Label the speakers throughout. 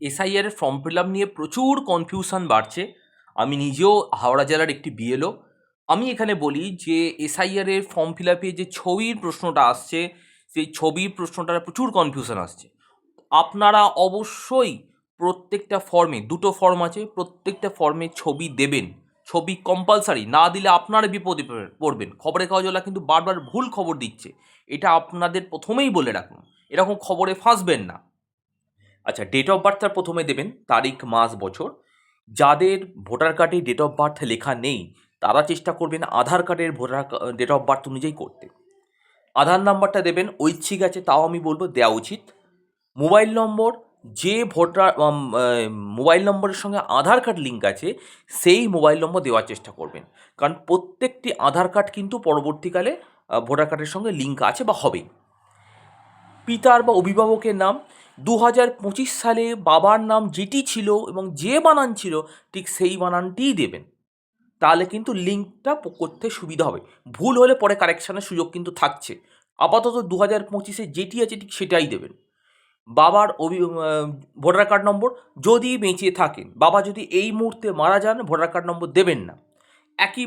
Speaker 1: SIR এর form fill up নিয়ে প্রচুর কনফিউশন বাড়ছে। আমি নিজেও হাওড়া জেলার একটি বিএলও আমি এখানে বলি যে এসআইআর এর ফর্ম ফিল আপে যে ছবির প্রশ্নটা আসছে, সেই ছবির প্রশ্নটার প্রচুর কনফিউশন আসছে। আপনারা অবশ্যই প্রত্যেকটা ফর্মে দুটো ফর্ম আছে, প্রত্যেকটা ফর্মে ছবি দেবেন। ছবি কম্পালসারি না দিলে আপনারা বিপদে পড়ে- পড়বেন। খবরের কাগজওয়ালা কিন্তু বারবার ভুল খবর দিচ্ছে। এটা আপনাদের প্রথমেই বলে রাখুন। এরকম খবরে ফাঁসবেন না। আচ্ছা ডেট অফ বার্থটা প্রথমে দেবেন, তারিখ, মাস, বছর। যাদের ভোটার কার্ডে ডেট অফ বার্থ লেখা নেই, তারা চেষ্টা করবেন আধার কার্ডের ভোটার ডেট অফ বার্থ অনুযায়ী করতে। আধার নাম্বারটা দেবেন, ঐচ্ছিক আছে, তাও আমি বলব দেওয়া উচিত। মোবাইল নম্বর, যে ভোটার মোবাইল নম্বরের সঙ্গে আধার কার্ড লিঙ্ক আছে, সেই মোবাইল নম্বর দেওয়ার চেষ্টা করবেন। কারণ প্রত্যেকটি আধার কার্ড কিন্তু পরবর্তীকালে ভোটার কার্ডের সঙ্গে লিঙ্ক আছে বা হবে। পিতার বা অভিভাবকের নাম দু হাজার পঁচিশ সালে বাবার নাম যেটি ছিল এবং যে বানান ছিল, ঠিক সেই বানানটিই দেবেন। তাহলে কিন্তু লিঙ্কটা করতে সুবিধা হবে। ভুল হলে পরে কারেকশানের সুযোগ কিন্তু থাকছে। আপাতত দু হাজার পঁচিশে যেটি আছে, ঠিক সেটাই দেবেন। বাবার অভি ভোটার কার্ড নম্বর যদি বেঁচে থাকেন, বাবা যদি এই মুহূর্তে মারা যান, ভোটার কার্ড নম্বর দেবেন না। একই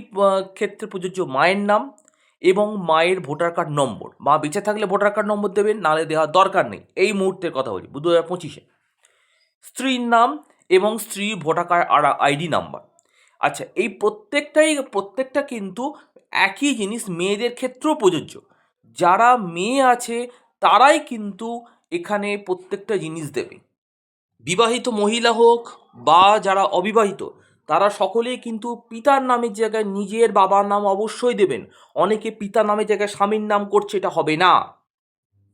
Speaker 1: ক্ষেত্রে প্রযোজ্য মায়ের নাম এবং মায়ের ভোটার কার্ড নম্বর। মা বেঁচে থাকলে ভোটার কার্ড নম্বর দেবেন, নাহলে দেওয়ার দরকার নেই। এই মুহূর্তের কথা বলি দু হাজার পঁচিশে। স্ত্রীর নাম এবং স্ত্রীর ভোটার কার্ড আর আইডি নাম্বার। আচ্ছা এই প্রত্যেকটাই, প্রত্যেকটা কিন্তু একই জিনিস মেয়েদের ক্ষেত্রেও প্রযোজ্য। যারা মেয়ে আছে, তারাই কিন্তু এখানে প্রত্যেকটা জিনিস দেবে। বিবাহিত মহিলা হোক বা যারা অবিবাহিত তারা সকলেই কিন্তু পিতার নামের জায়গায় নিজের বাবার নাম অবশ্যই দেবেন। অনেকে পিতার নামের জায়গায় স্বামীর নাম করছে, এটা হবে না।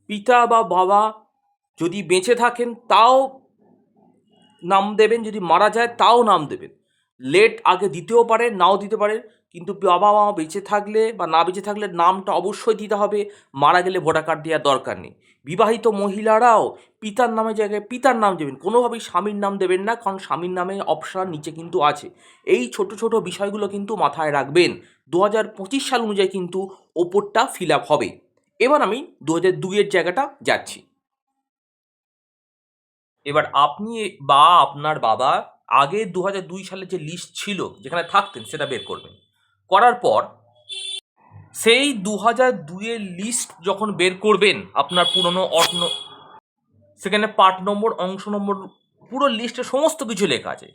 Speaker 1: পিতা বা বাবা যদি বেঁচে থাকেন, তাও নাম দেবেন, যদি মারা যায়, তাও নাম দেবেন। লেট আগে দিতেও পারে নাও দিতে পারে কিন্তু বাবা মা বেঁচে থাকলে বা না বেঁচে থাকলে নামটা অবশ্যই দিতে হবে। মারা গেলে ভোটার কার্ড দেওয়ার দরকার নেই। বিবাহিত মহিলারাও পিতার নামের জায়গায় পিতার নাম দেবেন, কোনোভাবেই স্বামীর নাম দেবেন না, কারণ স্বামীর নামে অপশান নিচে কিন্তু আছে। এই ছোট ছোট বিষয়গুলো কিন্তু মাথায় রাখবেন। দু হাজার পঁচিশ সাল অনুযায়ী কিন্তু ওপরটা ফিল আপ হবে। এবার আমি দু হাজার দুইয়ের জায়গাটা যাচ্ছি। এবার আপনি বা আপনার বাবা আগে দু হাজার দুই সালে যে লিস্ট ছিল, যেখানে থাকতেন, সেটা বের করবেন। করার পর সেই দু হাজার দুইয়ের লিস্ট যখন বের করবেন আপনার পুরনো অর্থ সেখানে পার্ট নম্বর, অংশ নম্বর, পুরো লিস্টে সমস্ত কিছু লেখা আছে।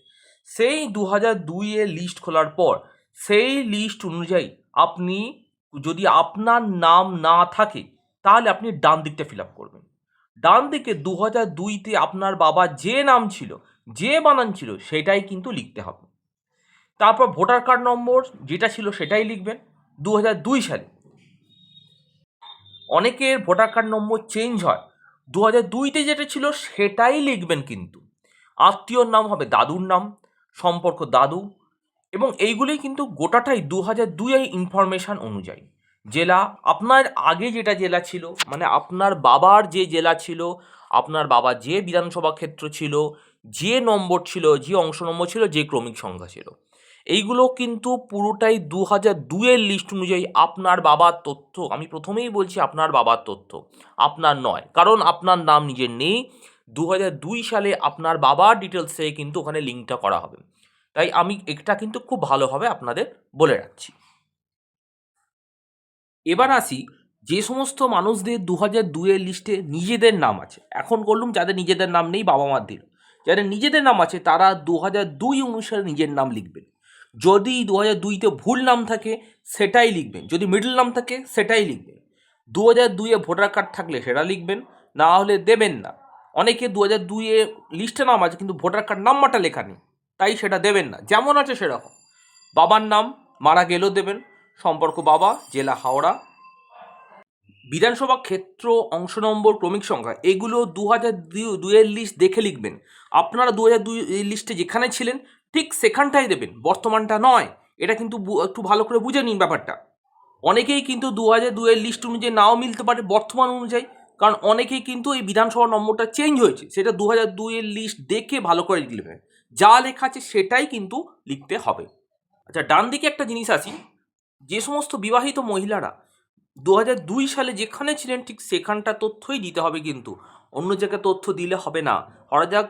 Speaker 1: সেই দু হাজার দুইয়ের লিস্ট খোলার পর সেই লিস্ট অনুযায়ী আপনি যদি আপনার নাম না থাকে তাহলে আপনি ডান দিকটা ফিল আপ করবেন। ডান দিকে দু হাজার দুইতে আপনার বাবা যে নাম ছিল, যে বানান ছিল, সেটাই কিন্তু লিখতে হবে। তারপর ভোটার কার্ড নম্বর যেটা ছিল সেটাই লিখবেন দু দুই সালে। অনেকের ভোটার কার্ড নম্বর চেঞ্জ হয়। দু হাজার দুইতে যেটা ছিল সেটাই লিখবেন কিন্তু। আত্মীয়র নাম হবে দাদুর নাম, সম্পর্ক দাদু এবং এইগুলি কিন্তু গোটাটাই দু হাজার দুইয়ের ইনফরমেশান অনুযায়ী। জেলা, আপনার আগে যেটা জেলা ছিল মানে আপনার বাবার যে জেলা ছিল, আপনার বাবা যে বিধানসভা ক্ষেত্র ছিল, যে নম্বর ছিল, যে অংশ নম্বর ছিল, যে ক্রমিক সংখ্যা ছিল। এইগুলো কিন্তু পুরোটাই দু হাজার দুয়ের লিস্ট অনুযায়ী আপনার বাবার তথ্য। আমি প্রথমেই বলছি আপনার বাবার তথ্য, আপনার নয়। কারণ আপনার নাম নিজের নেই। দু হাজার দুই সালে আপনার বাবার ডিটেলস কিন্তু ওখানে লিঙ্কটা করা হবে। তাই আমি এটা কিন্তু খুব ভালোভাবে আপনাদের বলে রাখছি। এবার আসি, যে সমস্ত মানুষদের দু হাজার দুইয়ের লিস্টে নিজেদের নাম আছে। এখন বললুম, যাদের নিজেদের নাম নেই বাবা মার দিল যাদের নিজেদের নাম আছে, তারা দু হাজার দুই অনুসারে নিজের নাম লিখবেন। যদি দু হাজার দুইতে ভুল নাম থাকে, সেটাই লিখবেন। যদি মিডল নাম থাকে, সেটাই লিখবেন। দু হাজার দুইয়ে ভোটার কার্ড থাকলে সেটা লিখবেন, না হলে দেবেন না। অনেকে দু হাজার দুইয়ে লিস্টে নাম আছে, কিন্তু ভোটার কার্ড নাম্বারটা লেখা নেই, তাই সেটা দেবেন না। যেমন আছে সেরকম। বাবার নাম, মারা গেলেও দেবেন। সম্পর্ক বাবা, জেলা হাওড়া। বিধানসভা ক্ষেত্র অংশ নম্বর, ক্রমিক সংখ্যা, এগুলো দু হাজার দুইয়ের লিস্ট দেখে লিখবেন। আপনারা দু হাজার দুই লিস্টে যেখানে ছিলেন ঠিক সেখানটাই দেবেন, বর্তমানটা নয়। এটা কিন্তু একটু ভালো করে বুঝে নিন ব্যাপারটা। অনেকেই কিন্তু দু হাজার দুইয়ের লিস্ট অনুযায়ী নাও মিলতে পারে বর্তমান অনুযায়ী, কারণ অনেকেই কিন্তু এই বিধানসভা নম্বরটা চেঞ্জ হয়েছে, সেটা দু হাজার দুইয়ের লিস্ট দেখে ভালো করে লিখবেন যা লেখা আছে সেটাই কিন্তু লিখতে হবে। আচ্ছা ডান দিকে একটা জিনিস আসি, যে সমস্ত বিবাহিত মহিলারা দু হাজার দুই সালে যেখানে ছিলেন, ঠিক সেখানটা তথ্যই দিতে হবে কিন্তু। অন্য জায়গায় তথ্য দিলে হবে না। ধরা যাক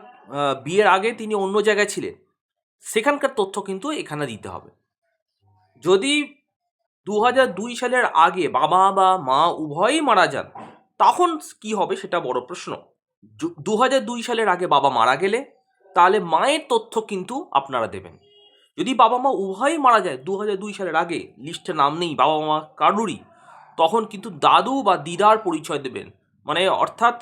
Speaker 1: বিয়ের আগে তিনি অন্য জায়গায় ছিলেন। সেখানকার তথ্য কিন্তু এখানে দিতে হবে। যদি দু দুই সালের আগে বাবা বা মা উভয়ই মারা যান, তখন কি হবে সেটা বড় প্রশ্ন। দু দুই সালের আগে বাবা মারা গেলে, তাহলে মায়ের তথ্য কিন্তু আপনারা দেবেন। যদি বাবা মা উভয়ই মারা যায় দু দুই সালের আগে, লিস্টে নাম নেই, বাবা মা কারুরই, তখন কিন্তু দাদু বা দিদার পরিচয় দেবেন। মানে অর্থাৎ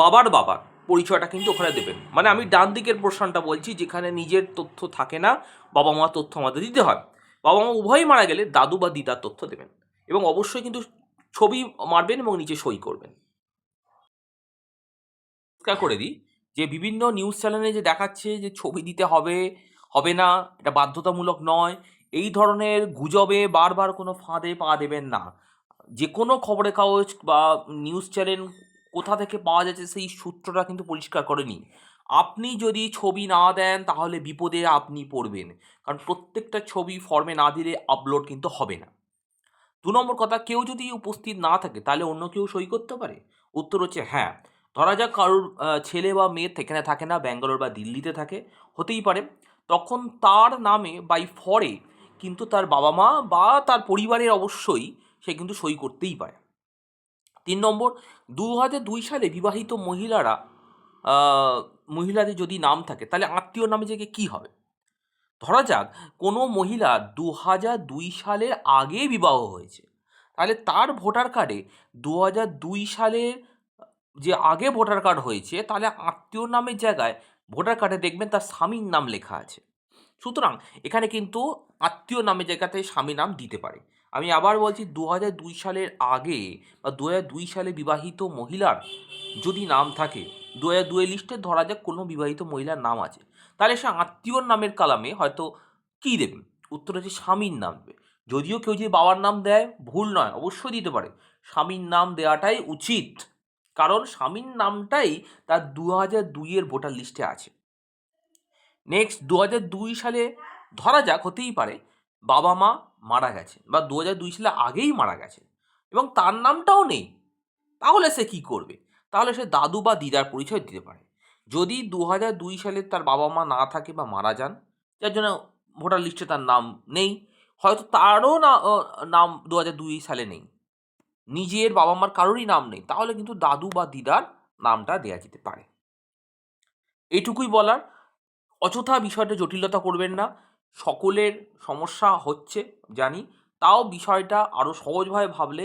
Speaker 1: বাবার বাবার পরিচয়টা কিন্তু ওখানে দেবেন। মানে আমি ডান দিকের পোর্শনটা বলছি, যেখানে নিজের তথ্য থাকে না, বাবা মা তথ্য আমাদের দিতে হয়। বাবা মা উভয়ই মারা গেলে দাদু বা দিদার তথ্য দেবেন এবং অবশ্যই কিন্তু ছবি মারবেন এবং নিচে সই করবেন। করে দিই, যে বিভিন্ন নিউজ চ্যানেলে যে দেখাচ্ছে যে ছবি দিতে হবে হবে না, এটা বাধ্যতামূলক নয়, এই ধরনের গুজবে বারবার কোনো ফাঁদে পা দেবেন না। যে কোনো খবরের কাগজ বা নিউজ চ্যানেল কোথা থেকে পাওয়া যাচ্ছে সেই সূত্রটা কিন্তু পরিষ্কার করেনি। আপনি যদি ছবি না দেন, তাহলে বিপদে আপনি পড়বেন। কারণ প্রত্যেকটা ছবি ফর্মে না দিলে আপলোড কিন্তু হবে না। দু নম্বর কথা, কেউ যদি উপস্থিত না থাকে, তাহলে অন্য কেউ সই করতে পারে। উত্তর হচ্ছে হ্যাঁ। ধরা যাক কারোর ছেলে বা মেয়ে এখানে থাকে না, ব্যাঙ্গালোর বা দিল্লিতে থাকে, হতেই পারে। তখন তার নামে বাই ফরে কিন্তু তার বাবা মা বা তার পরিবারের অবশ্যই সে কিন্তু সই করতেই পারে। তিন নম্বর দু হাজার দুই সালে বিবাহিত মহিলারা মহিলাদের যদি নাম থাকে, তাহলে আত্মীয় নামে যে কী হবে? ধরা যাক, কোনো মহিলা দু হাজার দুই সালের আগে বিবাহ হয়েছে, তাহলে তার ভোটার কার্ডে দু হাজার দুই সালের যে আগে ভোটার কার্ড হয়েছে, তাহলে আত্মীয় নামের জায়গায় ভোটার কার্ডে দেখবেন তার স্বামীর নাম লেখা আছে। সুতরাং এখানে কিন্তু আত্মীয় নামের জায়গাতে স্বামী নাম দিতে পারে। আমি আবার বলছি দু দুই সালের আগে বা দু দুই সালে বিবাহিত মহিলার যদি নাম থাকে দু হাজার দুই লিস্টে ধরা যাক কোনো বিবাহিত মহিলার নাম আছে। তাহলে সে আত্মীয়র নামের কালামে হয়তো কী দেবে? উত্তর হচ্ছে স্বামীর নাম দেবে। যদিও কেউ যদি বাবার নাম দেয়, ভুল নয়, অবশ্যই দিতে পারে। স্বামীর নাম দেওয়াটাই উচিত। কারণ স্বামীর নামটাই তার দু হাজার দুইয়ের ভোটার লিস্টে আছে। নেক্সট দু হাজার দুই সালে ধরা যাক, হতেই পারে। বাবা মা মারা গেছে বা দু হাজার দুই সালে আগেই মারা গেছে এবং তার নামটাও নেই, তাহলে সে কি করবে? তাহলে সে দাদু বা দিদার পরিচয় দিতে পারে। যদি দু হাজার দুই সালে তার বাবা মা না থাকে বা মারা যান, যার জন্য ভোটার লিস্টে তার নাম নেই, হয়তো তারও না নাম দু হাজার দুই সালে নেই। নিজের বাবা মার কারোরই নাম নেই, তাহলে কিন্তু দাদু বা দিদার নামটা দেওয়া যেতে পারে। এটুকুই বলার, অযথা বিষয়টা জটিলতা করবেন না। সকলের সমস্যা হচ্ছে জানি। তাও বিষয়টা আরও সহজভাবে ভাবলে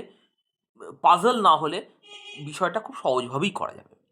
Speaker 1: পাজল না হলে বিষয়টা খুব সহজভাবেই করা যাবে।